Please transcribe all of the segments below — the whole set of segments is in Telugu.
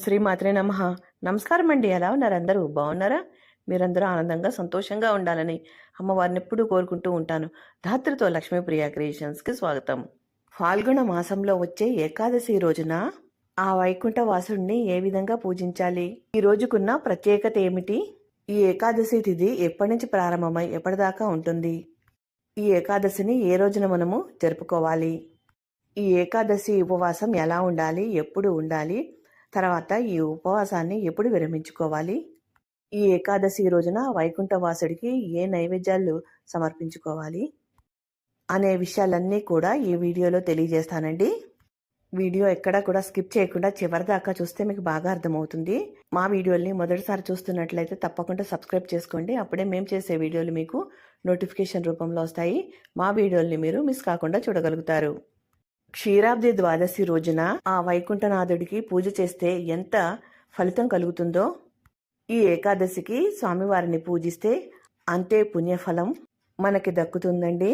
శ్రీ మాత్రే నమ. నమస్కారం అండి. ఎలా ఉన్నారు అందరూ? బాగున్నారా? మీరందరూ ఆనందంగా సంతోషంగా ఉండాలని అమ్మవారిని ఎప్పుడూ కోరుకుంటూ ఉంటాను. ధాత్రితో లక్ష్మీప్రియ క్రియేషన్స్కి స్వాగతం. ఫాల్గుణ మాసంలో వచ్చే ఏకాదశి రోజున ఆ వైకుంఠ వాసుడిని ఏ విధంగా పూజించాలి? ఈ రోజుకున్న ప్రత్యేకత ఏమిటి? ఈ ఏకాదశి తిథి ఎప్పటి నుంచి ప్రారంభమై ఎప్పటిదాకా ఉంటుంది? ఈ ఏకాదశిని ఏ రోజున మనము జరుపుకోవాలి? ఈ ఏకాదశి ఉపవాసం ఎలా ఉండాలి? ఎప్పుడు ఉండాలి? తర్వాత ఈ ఉపవాసాన్ని ఎప్పుడు విరమించుకోవాలి? ఈ ఏకాదశి రోజున వైకుంఠవాసుడికి ఏ నైవేద్యాలు సమర్పించుకోవాలి? అనే విషయాలన్నీ కూడా ఈ వీడియోలో తెలియజేస్తానండి. వీడియో ఎక్కడా కూడా స్కిప్ చేయకుండా చివరిదాకా చూస్తే మీకు బాగా అర్థమవుతుంది. మా వీడియోల్ని మొదటిసారి చూస్తున్నట్లయితే తప్పకుండా సబ్స్క్రైబ్ చేసుకోండి. అప్పుడే మేము చేసే వీడియోలు మీకు నోటిఫికేషన్ రూపంలో వస్తాయి. మా వీడియోల్ని మీరు మిస్ కాకుండా చూడగలుగుతారు. క్షీరాబ్ది ద్వాదశి రోజున ఆ వైకుంఠనాథుడికి పూజ చేస్తే ఎంత ఫలితం కలుగుతుందో? ఈ ఏకాదశికి స్వామివారిని పూజిస్తే అంతే పుణ్యఫలం మనకి దక్కుతుందండి.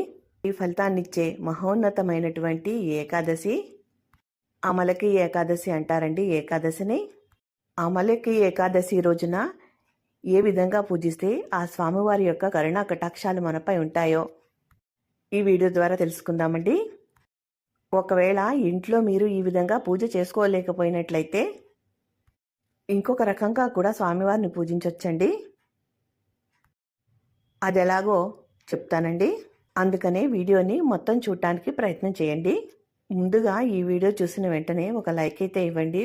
ఈ ఫలితాన్నిచ్చే మహోన్నతమైనటువంటి ఏకాదశి అమలకి ఏకాదశి అంటారండి. ఏకాదశిని అమలకి ఏకాదశి రోజున ఏ విధంగా పూజిస్తే ఆ స్వామివారి యొక్క కరుణా కటాక్షాలు మనపై ఉంటాయో ఈ వీడియో ద్వారా తెలుసుకుందామండి. ఒకవేళ ఇంట్లో మీరు ఈ విధంగా పూజ చేసుకోలేకపోయినట్లయితే ఇంకొక రకంగా కూడా స్వామివారిని పూజించవచ్చండి అది ఎలాగో చెప్తానండి. అందుకనే వీడియోని మొత్తం చూడటానికి ప్రయత్నం చేయండి. ముందుగా ఈ వీడియో చూసిన వెంటనే ఒక లైక్ అయితే ఇవ్వండి.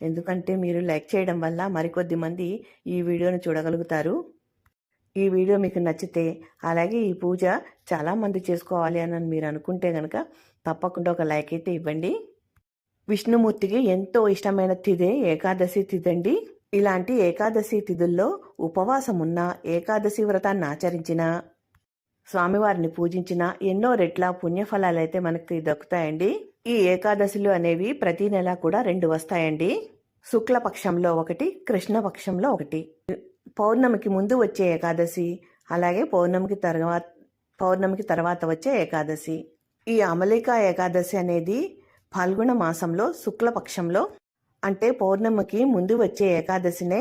ఎందుకంటే మీరు లైక్ చేయడం వల్ల మరికొద్ది మంది ఈ వీడియోను చూడగలుగుతారు. ఈ వీడియో మీకు నచ్చితే అలాగే ఈ పూజ చాలామంది చేసుకోవాలి అని మీరు అనుకుంటే కనుక తప్పకుండా ఒక లైక్ అయితే ఇవ్వండి. విష్ణుమూర్తికి ఎంతో ఇష్టమైన తిదే ఏకాదశి తిదండి ఇలాంటి ఏకాదశి తిథుల్లో ఉపవాసం ఉన్న ఏకాదశి వ్రతాన్ని ఆచరించిన స్వామివారిని పూజించిన ఎన్నో రెట్ల పుణ్యఫలాలు అయితే మనకి దక్కుతాయండి. ఈ ఏకాదశులు అనేవి ప్రతి నెల కూడా రెండు వస్తాయండి. శుక్లపక్షంలో ఒకటి కృష్ణపక్షంలో ఒకటి. పౌర్ణమికి ముందు వచ్చే ఏకాదశి అలాగే పౌర్ణమికి తర్వాత పౌర్ణమికి తర్వాత వచ్చే ఏకాదశి. ఈ అమలిక ఏకాదశి అనేది ఫాల్గుణ మాసంలో శుక్లపక్షంలో అంటే పౌర్ణమికి ముందు వచ్చే ఏకాదశినే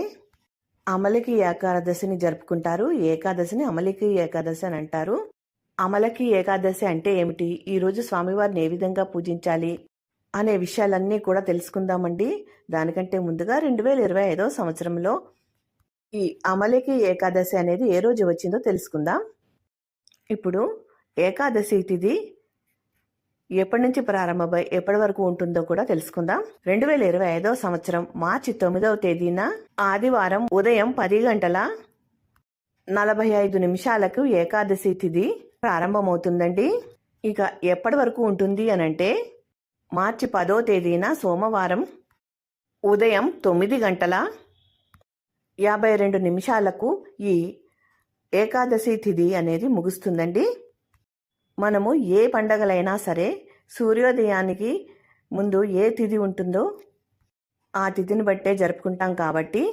అమలికి ఏకాదశిని జరుపుకుంటారు. ఏకాదశిని అమలికి ఏకాదశి అని అంటారు. అమలకి ఏకాదశి అంటే ఏమిటి? ఈరోజు స్వామివారిని ఏ విధంగా పూజించాలి అనే విషయాలన్నీ కూడా తెలుసుకుందామండి. దానికంటే ముందుగా రెండు వేల ఇరవై ఐదో సంవత్సరంలో ఈ అమలికి ఏకాదశి అనేది ఏ రోజు వచ్చిందో తెలుసుకుందాం. ఇప్పుడు ఏకాదశి తిథి ఎప్పటి నుంచి ప్రారంభమై ఎప్పటి వరకు ఉంటుందో కూడా తెలుసుకుందాం. రెండు వేల ఇరవై ఐదో సంవత్సరం మార్చి తొమ్మిదవ తేదీన ఆదివారం ఉదయం పది గంటల నలభై ఐదు నిమిషాలకు ఏకాదశి తిథి ప్రారంభమవుతుందండి. ఇక ఎప్పటి వరకు ఉంటుంది అనంటే మార్చి పదో తేదీన సోమవారం ఉదయం తొమ్మిది గంటల యాభై రెండు నిమిషాలకు ఈ ఏకాదశి తిథి అనేది ముగుస్తుందండి. మనము ఏ పండగలైనా సరే సూర్యోదయానికి ముందు ఏ తిథి ఉంటుందో ఆ తిథిని బట్టే జరుపుకుంటాం కాబట్టి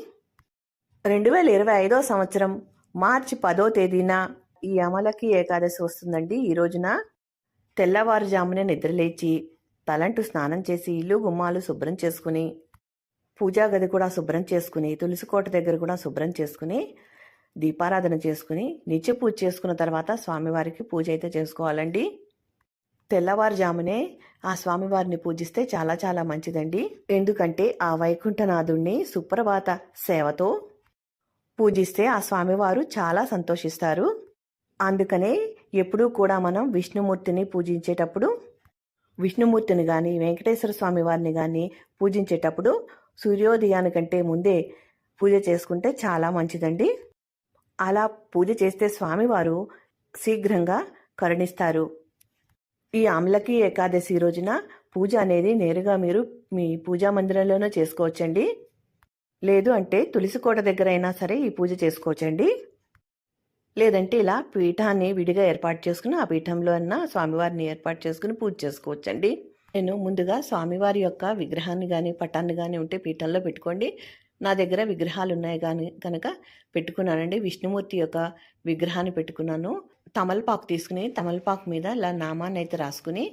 రెండు వేల ఇరవై ఐదో సంవత్సరం మార్చి పదో తేదీన ఈ అమలకి ఏకాదశి వస్తుందండి. ఈ రోజున తెల్లవారుజామునే నిద్రలేచి తలంటు స్నానం చేసి ఇల్లు గుమ్మాలు శుభ్రం చేసుకుని పూజా గది కూడా శుభ్రం చేసుకుని తులసి కోట దగ్గర కూడా శుభ్రం చేసుకుని దీపారాధన చేసుకుని నిత్య పూజ చేసుకున్న తర్వాత స్వామివారికి పూజ అయితే చేసుకోవాలండి. తెల్లవారుజామునే ఆ స్వామివారిని పూజిస్తే చాలా చాలా మంచిదండి. ఎందుకంటే ఆ వైకుంఠనాథుణ్ణి సుప్రభాత సేవతో పూజిస్తే ఆ స్వామివారు చాలా సంతోషిస్తారు. అందుకనే ఎప్పుడూ కూడా మనం విష్ణుమూర్తిని పూజించేటప్పుడు విష్ణుమూర్తిని కానీ వెంకటేశ్వర స్వామి వారిని కానీ పూజించేటప్పుడు సూర్యోదయానికంటే ముందే పూజ చేసుకుంటే చాలా మంచిదండి. అలా పూజ చేస్తే స్వామివారు శీఘ్రంగా కరుణిస్తారు. ఈ ఆమ్లకి ఏకాదశి రోజున పూజ అనేది నేరుగా మీరు మీ పూజా మందిరంలోనే చేసుకోవచ్చండి. లేదు అంటే తులసి కోట దగ్గర అయినా సరే ఈ పూజ చేసుకోవచ్చండి. లేదంటే ఇలా పీఠాన్ని విడిగా ఏర్పాటు చేసుకుని ఆ పీఠంలో అన్న స్వామివారిని ఏర్పాటు చేసుకుని పూజ చేసుకోవచ్చండి. నేను ముందుగా స్వామివారి యొక్క విగ్రహాన్ని కానీ పటాన్ని కానీ ఉంటే పీఠంలో పెట్టుకోండి. నా దగ్గర విగ్రహాలు ఉన్నాయి కానీ కనుక పెట్టుకున్నానండి. విష్ణుమూర్తి యొక్క విగ్రహాన్ని పెట్టుకున్నాను. తమలపాకు తీసుకుని తమలపాకు మీద ఇలా నామాన్ని అయితే రాసుకుని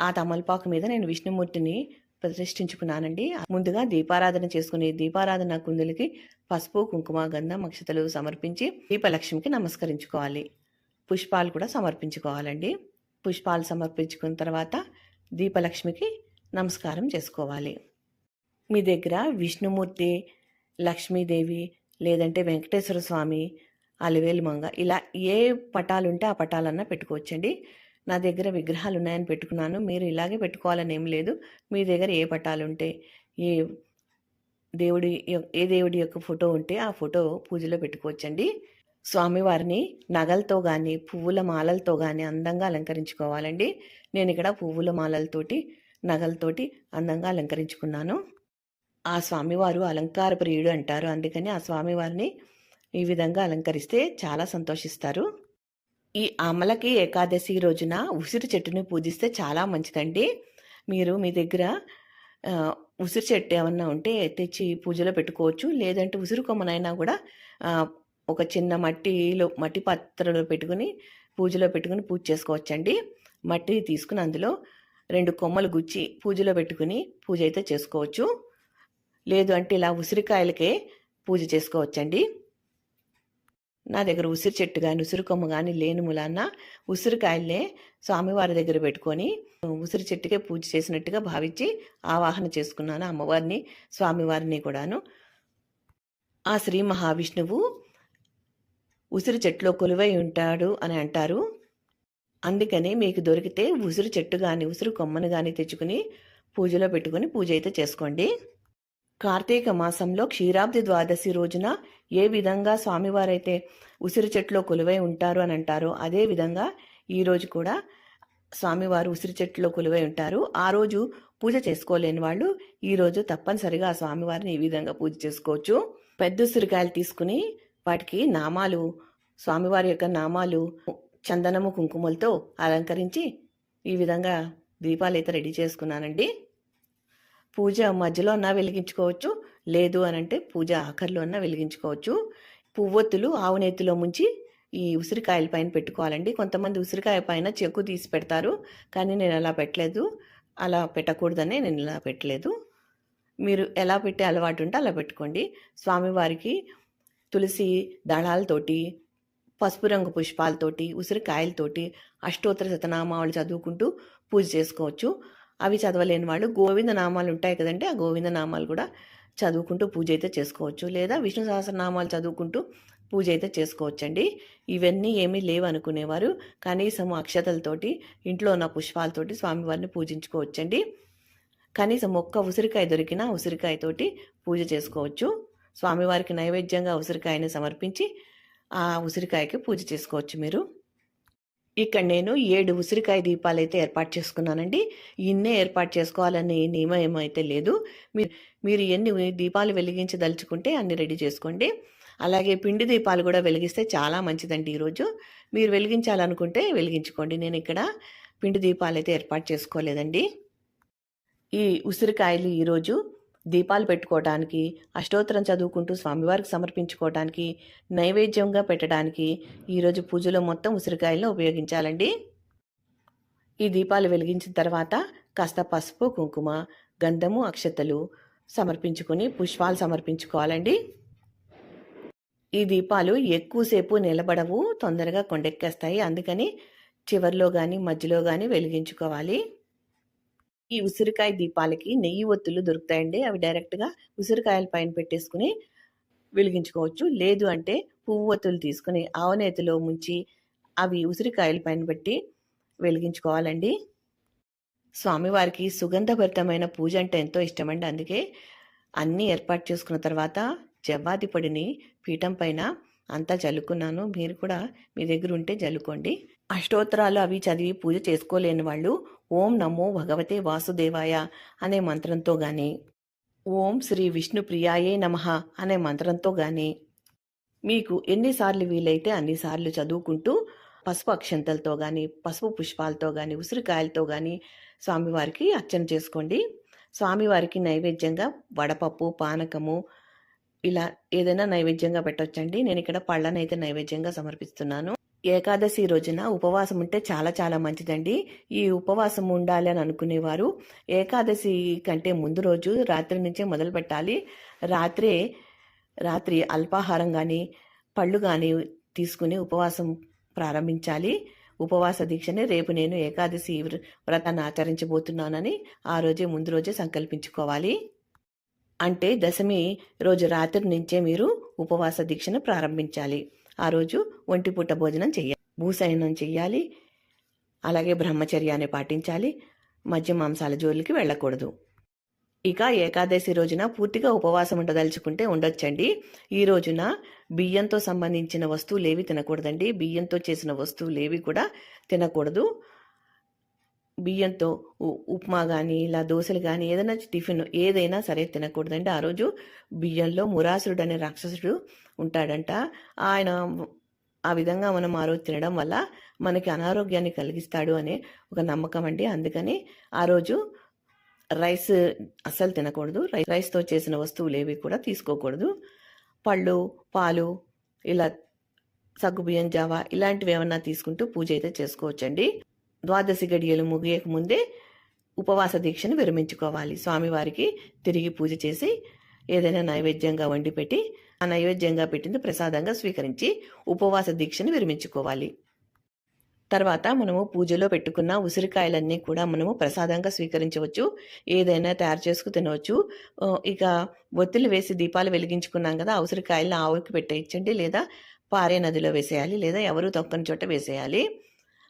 ఆ తమలపాకు మీద నేను విష్ణుమూర్తిని ప్రతిష్ఠించుకున్నానండి. ముందుగా దీపారాధన చేసుకుని దీపారాధన కుందులకి పసుపు కుంకుమ గంధం అక్షతలు సమర్పించి దీపలక్ష్మికి నమస్కరించుకోవాలి. పుష్పాలు కూడా సమర్పించుకోవాలండి. పుష్పాలు సమర్పించుకున్న తర్వాత దీపలక్ష్మికి నమస్కారం చేసుకోవాలి. మీ దగ్గర విష్ణుమూర్తి లక్ష్మీదేవి లేదంటే వెంకటేశ్వర స్వామి అలివేలు మంగ ఇలా ఏ పటాలు ఉంటే ఆ పటాలన్నా పెట్టుకోవచ్చండి. నా దగ్గర విగ్రహాలు ఉన్నాయని పెట్టుకున్నాను. మీరు ఇలాగే పెట్టుకోవాలని ఏం లేదు. మీ దగ్గర ఏ పటాలు ఉంటే ఏ దేవుడి ఏ దేవుడి యొక్క ఫోటో ఉంటే ఆ ఫోటో పూజలో పెట్టుకోవచ్చండి. స్వామివారిని నగలతో కానీ పువ్వుల మాలలతో కానీ అందంగా అలంకరించుకోవాలండి. నేను ఇక్కడ పువ్వుల మాలలతోటి నగలతోటి అందంగా అలంకరించుకున్నాను. ఆ స్వామివారు అలంకార ప్రియుడు అంటారు. అందుకని ఆ స్వామివారిని ఈ విధంగా అలంకరిస్తే చాలా సంతోషిస్తారు. ఈ అమలకి ఏకాదశి రోజున ఉసిరి చెట్టుని పూజిస్తే చాలా మంచిదండి. మీరు మీ దగ్గర ఉసిరి చెట్టు ఏమన్నా ఉంటే తెచ్చి పూజలో పెట్టుకోవచ్చు. లేదంటే ఉసిరి కొమ్మనైనా కూడా ఒక చిన్న మట్టిలో మట్టి పాత్రలో పెట్టుకుని పూజలో పెట్టుకుని పూజ చేసుకోవచ్చండి. మట్టి తీసుకుని అందులో రెండు కొమ్మలు గుచ్చి పూజలో పెట్టుకుని పూజ అయితే చేసుకోవచ్చు. లేదు అంటే ఇలా ఉసిరికాయలకే పూజ చేసుకోవచ్చండి. నా దగ్గర ఉసిరి చెట్టు కానీ ఉసిరి కొమ్మ కానీ లేని ములాన్న ఉసిరికాయలనే స్వామివారి దగ్గర పెట్టుకొని ఉసిరి చెట్టుకే పూజ చేసినట్టుగా భావించి ఆవాహన చేసుకున్నాను అమ్మవారిని స్వామివారిని కూడాను. ఆ శ్రీ మహావిష్ణువు ఉసిరి చెట్టులో కొలువై ఉంటాడు అని అంటారు. అందుకని మీకు దొరికితే ఉసిరి చెట్టు కానీ ఉసిరి కొమ్మను కానీ తెచ్చుకుని పూజలో పెట్టుకుని పూజ అయితే చేసుకోండి. కార్తీక మాసంలో క్షీరాబ్ది ద్వాదశి రోజున ఏ విధంగా స్వామివారైతే ఉసిరి చెట్లో కొలువై ఉంటారు అని అంటారో అదే విధంగా ఈరోజు కూడా స్వామివారు ఉసిరి చెట్టులో కొలువై ఉంటారు. ఆ రోజు పూజ చేసుకోలేని వాళ్ళు ఈరోజు తప్పనిసరిగా ఆ స్వామివారిని ఈ విధంగా పూజ చేసుకోవచ్చు. పెద్ద ఉసిరికాయలు తీసుకుని వాటికి నామాలు స్వామివారి యొక్క నామాలు చందనము కుంకుమలతో అలంకరించి ఈ విధంగా దీపాలు అయితే రెడీ చేసుకున్నానండి. పూజ మధ్యలో అన్నా వెలిగించుకోవచ్చు లేదు అని అంటే పూజ ఆఖరిలో అన్నా వెలిగించుకోవచ్చు. పువ్వొత్తులు ఆవు ముంచి ఈ ఉసిరికాయల పైన పెట్టుకోవాలండి. కొంతమంది ఉసిరికాయ పైన చెక్కు తీసి పెడతారు కానీ నేను అలా పెట్టలేదు. అలా పెట్టకూడదనే నేను ఇలా పెట్టలేదు. మీరు ఎలా పెట్టే అలవాటు ఉంటే అలా పెట్టుకోండి. స్వామివారికి తులసి దళాలతోటి పసుపు రంగు పుష్పాలతోటి ఉసిరికాయలతోటి అష్టోత్తర శతనామావళి చదువుకుంటూ పూజ చేసుకోవచ్చు. అవి చదవలేని వాళ్ళు గోవింద నామాలు ఉంటాయి కదండి ఆ గోవింద నామాలు కూడా చదువుకుంటూ పూజ అయితే చేసుకోవచ్చు. లేదా విష్ణు సహస్రనామాలు చదువుకుంటూ పూజ అయితే చేసుకోవచ్చండి. ఇవన్నీ ఏమీ లేవు అనుకునేవారు. కనీసం అక్షతలతోటి ఇంట్లో ఉన్న పుష్పాలతోటి స్వామివారిని పూజించుకోవచ్చండి. కనీసం ఒక్క ఉసిరికాయ దొరికినా ఉసిరికాయతోటి పూజ చేసుకోవచ్చు. స్వామివారికి నైవేద్యంగా ఉసిరికాయని సమర్పించి ఆ ఉసిరికాయకి పూజ చేసుకోవచ్చు మీరు. ఇక్కడ నేను ఏడు ఉసిరికాయ దీపాలు అయితే ఏర్పాటు చేసుకున్నానండి. ఇన్నే ఏర్పాటు చేసుకోవాలనే నియమం ఏమైతే లేదు. మీరు మీరు ఎన్ని దీపాలు వెలిగించదలుచుకుంటే అన్ని రెడీ చేసుకోండి. అలాగే పిండి దీపాలు కూడా వెలిగిస్తే చాలా మంచిదండి ఈరోజు. మీరు వెలిగించాలనుకుంటే వెలిగించుకోండి. నేను ఇక్కడ పిండి దీపాలు అయితే ఏర్పాటు చేసుకోలేదండి. ఈ ఉసిరికాయలు ఈరోజు దీపాలు పెట్టుకోవటానికి అష్టోత్తరం చదువుకుంటూ స్వామివారికి సమర్పించుకోవటానికి నైవేద్యంగా పెట్టడానికి ఈరోజు పూజలో మొత్తం ఉసిరికాయలను ఉపయోగించాలండి. ఈ దీపాలు వెలిగించిన తర్వాత కాస్త పసుపు కుంకుమ గంధము అక్షతలు సమర్పించుకొని పుష్పాలు సమర్పించుకోవాలండి. ఈ దీపాలు ఎక్కువసేపు నిలబడవు తొందరగా కొండెక్కేస్తాయి. అందుకని చివర్లో కానీ మధ్యలో కానీ వెలిగించుకోవాలి. ఈ ఉసిరికాయ దీపాలకి నెయ్యి ఒత్తులు దొరుకుతాయండి. అవి డైరెక్ట్గా ఉసిరికాయల పైన పెట్టేసుకుని వెలిగించుకోవచ్చు. లేదు అంటే పువ్వు ఒత్తులు తీసుకుని ఆవనేతిలో ముంచి అవి ఉసిరికాయల పైన పెట్టి వెలిగించుకోవాలండి. స్వామివారికి సుగంధభరితమైన పూజ అంటే ఎంతో ఇష్టమండి. అందుకే అన్నీ ఏర్పాటు చేసుకున్న తర్వాత జవ్వాది పొడిని పీఠం పైన అంతా జల్లుకున్నాను మీరు కూడా మీ దగ్గర ఉంటే జల్లుకోండి అష్టోత్తరాలు అవి చదివి పూజ చేసుకోలేని వాళ్ళు ఓం నమో భగవతే వాసుదేవాయ అనే మంత్రంతో గాని ఓం శ్రీ విష్ణు ప్రియాయే నమః అనే మంత్రంతో గాని మీకు ఎన్నిసార్లు వీలైతే అన్నిసార్లు చదువుకుంటూ పసుపు అక్షంతలతో కానీ పసుపు పుష్పాలతో కానీ ఉసిరికాయలతో కానీ స్వామివారికి అర్చన చేసుకోండి. స్వామివారికి నైవేద్యంగా వడపప్పు పానకము ఇలా ఏదైనా నైవేద్యంగా పెట్టొచ్చండి. నేను ఇక్కడ పళ్ళనైతే నైవేద్యంగా సమర్పిస్తున్నాను. ఏకాదశి రోజున ఉపవాసం ఉంటే చాలా చాలా మంచిదండి. ఈ ఉపవాసం ఉండాలి అని అనుకునేవారు. ఏకాదశి కంటే ముందు రోజు రాత్రి నుంచే మొదలు పెట్టాలి. రాత్రే రాత్రి అల్పాహారం కానీ పళ్ళు కానీ తీసుకుని ఉపవాసం ప్రారంభించాలి. ఉపవాస దీక్షని రేపు నేను ఏకాదశి వ్ర- వ్రతాన్ని ఆచరించబోతున్నానని ఆ రోజే ముందు రోజే సంకల్పించుకోవాలి. అంటే దశమి రోజు రాత్రి నుంచే మీరు ఉపవాస దీక్షను ప్రారంభించాలి. ఆ రోజు ఒంటిపూట భోజనం చేయాలి భూసయనం చేయాలి అలాగే బ్రహ్మచర్యాన్ని పాటించాలి. మద్య మాంసాల జోలికి వెళ్ళకూడదు. ఇక ఏకాదశి రోజున పూర్తిగా ఉపవాసం ఉండదలుచుకుంటే ఉండొచ్చండి. ఈ రోజున బియ్యంతో సంబంధించిన వస్తువులు ఏవి తినకూడదండి. బియ్యంతో చేసిన వస్తువులు ఏవి కూడా తినకూడదు. బియ్యంతో ఉ- ఉప్మా కానీ ఇలా దోశలు కానీ ఏదైనా టిఫిన్ ఏదైనా సరే తినకూడదండి. ఆ రోజు బియ్యంలో మురాసురుడు అనే రాక్షసుడు ఉంటాడంట. ఆయన ఆ విధంగా మనం ఆ రోజు తినడం వల్ల మనకి అనారోగ్యాన్ని కలిగిస్తాడు అనే ఒక నమ్మకం అండి. అందుకని ఆ రోజు రైస్ అస్సలు తినకూడదు. రై- రైస్తో చేసిన వస్తువులు ఏవి కూడా తీసుకోకూడదు. పళ్ళు పాలు ఇలా సగ్గుబియ్యం జావా ఇలాంటివి ఏమన్నా తీసుకుంటూ పూజ అయితే చేసుకోవచ్చండి. ద్వాదశి గడియలు ముగియక ముందే ఉపవాస దీక్షను విరమించుకోవాలి. స్వామివారికి తిరిగి పూజ చేసి ఏదైనా నైవేద్యంగా వండి పెట్టి ఆ నైవేద్యంగా పెట్టింది ప్రసాదంగా స్వీకరించి ఉపవాస దీక్షను విరమించుకోవాలి. తర్వాత మనము పూజలో పెట్టుకున్న ఉసిరికాయలన్నీ కూడా మనము ప్రసాదంగా స్వీకరించవచ్చు. ఏదైనా తయారు చేసుకు తినవచ్చు. ఇక ఒత్తిళ్ళు వేసి దీపాలు వెలిగించుకున్నాం కదా ఉసిరికాయలను ఆవుకి పెట్టేయించండి లేదా పారే నదిలో వేసేయాలి లేదా ఎవరు తొక్కని చోట వేసేయాలి.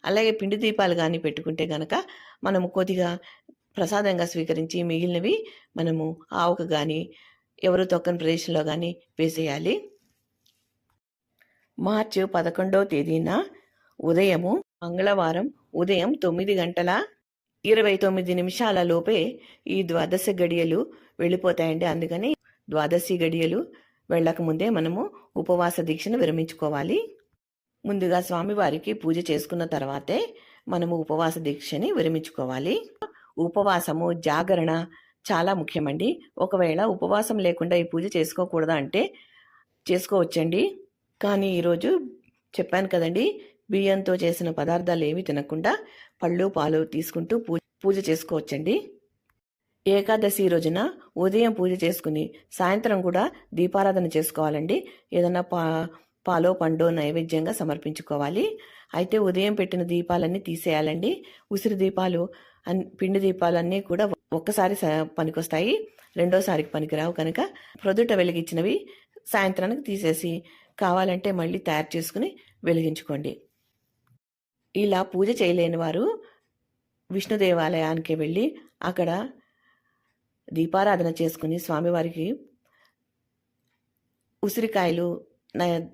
అలాగే పిండి దీపాలు కానీ పెట్టుకుంటే గనక మనము కొద్దిగా ప్రసాదంగా స్వీకరించి మిగిలినవి మనము ఆవుకు కానీ ఎవరు తొక్కని ప్రదేశంలో కానీ వేసేయాలి. మార్చి పదకొండవ తేదీన ఉదయము మంగళవారం ఉదయం తొమ్మిది గంటల ఇరవై తొమ్మిది నిమిషాల లోపే ఈ ద్వాదశ గడియలు వెళ్ళిపోతాయండి. అందుకని ద్వాదశి గడియలు వెళ్ళక ముందే మనము ఉపవాస దీక్షను విరమించుకోవాలి. ముందుగా స్వామివారికి పూజ చేసుకున్న తర్వాతే మనము ఉపవాస దీక్షని విరమించుకోవాలి. ఉపవాసము జాగరణ చాలా ముఖ్యమండి. ఒకవేళ ఉపవాసం లేకుండా ఈ పూజ చేసుకోకూడదా అంటే చేసుకోవచ్చండి. కానీ ఈరోజు చెప్పాను కదండి బియ్యంతో చేసిన పదార్థాలు ఏమి తినకుండా పళ్ళు పాలు తీసుకుంటూ పూజ పూజ చేసుకోవచ్చండి. ఏకాదశి రోజున ఉదయం పూజ చేసుకుని సాయంత్రం కూడా దీపారాధన చేసుకోవాలండి. ఏదైనా పా పాలో పండో నైవేద్యంగా సమర్పించుకోవాలి. అయితే ఉదయం పెట్టిన దీపాలన్నీ తీసేయాలండి. ఉసిరి దీపాలు అన్ పిండి దీపాలన్నీ కూడా ఒక్కసారి పనికొస్తాయి. రెండోసారికి పనికిరావు కనుక ప్రొదుట వెలిగించినవి సాయంత్రానికి తీసేసి కావాలంటే మళ్ళీ తయారు చేసుకుని వెలిగించుకోండి. ఇలా పూజ చేయలేని వారు విష్ణు దేవాలయానికి వెళ్ళి అక్కడ దీపారాధన చేసుకుని స్వామివారికి ఉసిరికాయలు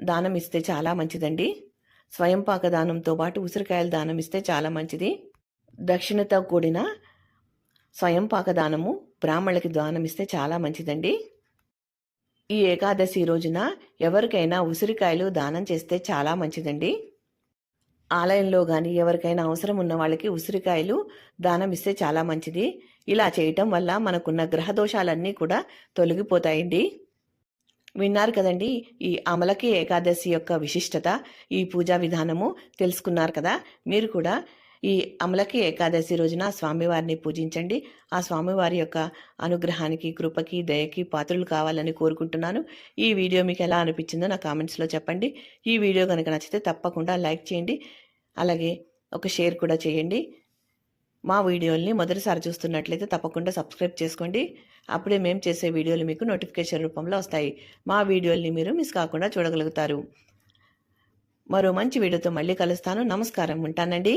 దానం ఇస్తే చాలా మంచిదండి. స్వయంపాక దానంతో పాటు ఉసిరికాయలు దానం ఇస్తే చాలా మంచిది. దక్షిణతో కూడిన స్వయంపాక దానము బ్రాహ్మణులకి దానం ఇస్తే చాలా మంచిదండి. ఈ ఏకాదశి రోజున ఎవరికైనా ఉసిరికాయలు దానం చేస్తే చాలా మంచిదండి. ఆలయంలో కానీ ఎవరికైనా అవసరం ఉన్న వాళ్ళకి ఉసిరికాయలు దానం ఇస్తే చాలా మంచిది. ఇలా చేయటం వల్ల మనకున్న గ్రహ దోషాలన్నీ కూడా తొలగిపోతాయండి. విన్నారు కదండి. ఈ అమలకి ఏకాదశి యొక్క విశిష్టత ఈ పూజా విధానము తెలుసుకున్నారు కదా. మీరు కూడా ఈ అమలకి ఏకాదశి రోజున స్వామివారిని పూజించండి. ఆ స్వామివారి యొక్క అనుగ్రహానికి కృపకి దయకి పాత్రలు కావాలని కోరుకుంటున్నాను. ఈ వీడియో మీకు ఎలా అనిపించిందో నా కామెంట్స్లో చెప్పండి. ఈ వీడియో కనుక నచ్చితే తప్పకుండా లైక్ చేయండి. అలాగే ఒక షేర్ కూడా చేయండి. మా వీడియోల్ని మొదటిసారి చూస్తున్నట్లయితే తప్పకుండా సబ్స్క్రైబ్ చేసుకోండి. అప్పుడే మేము చేసే వీడియోలు మీకు నోటిఫికేషన్ రూపంలో వస్తాయి. మా వీడియోల్ని మీరు మిస్ కాకుండా చూడగలుగుతారు. మరో మంచి వీడియోతో మళ్ళీ కలుస్తాను. నమస్కారం. ఉంటానండి.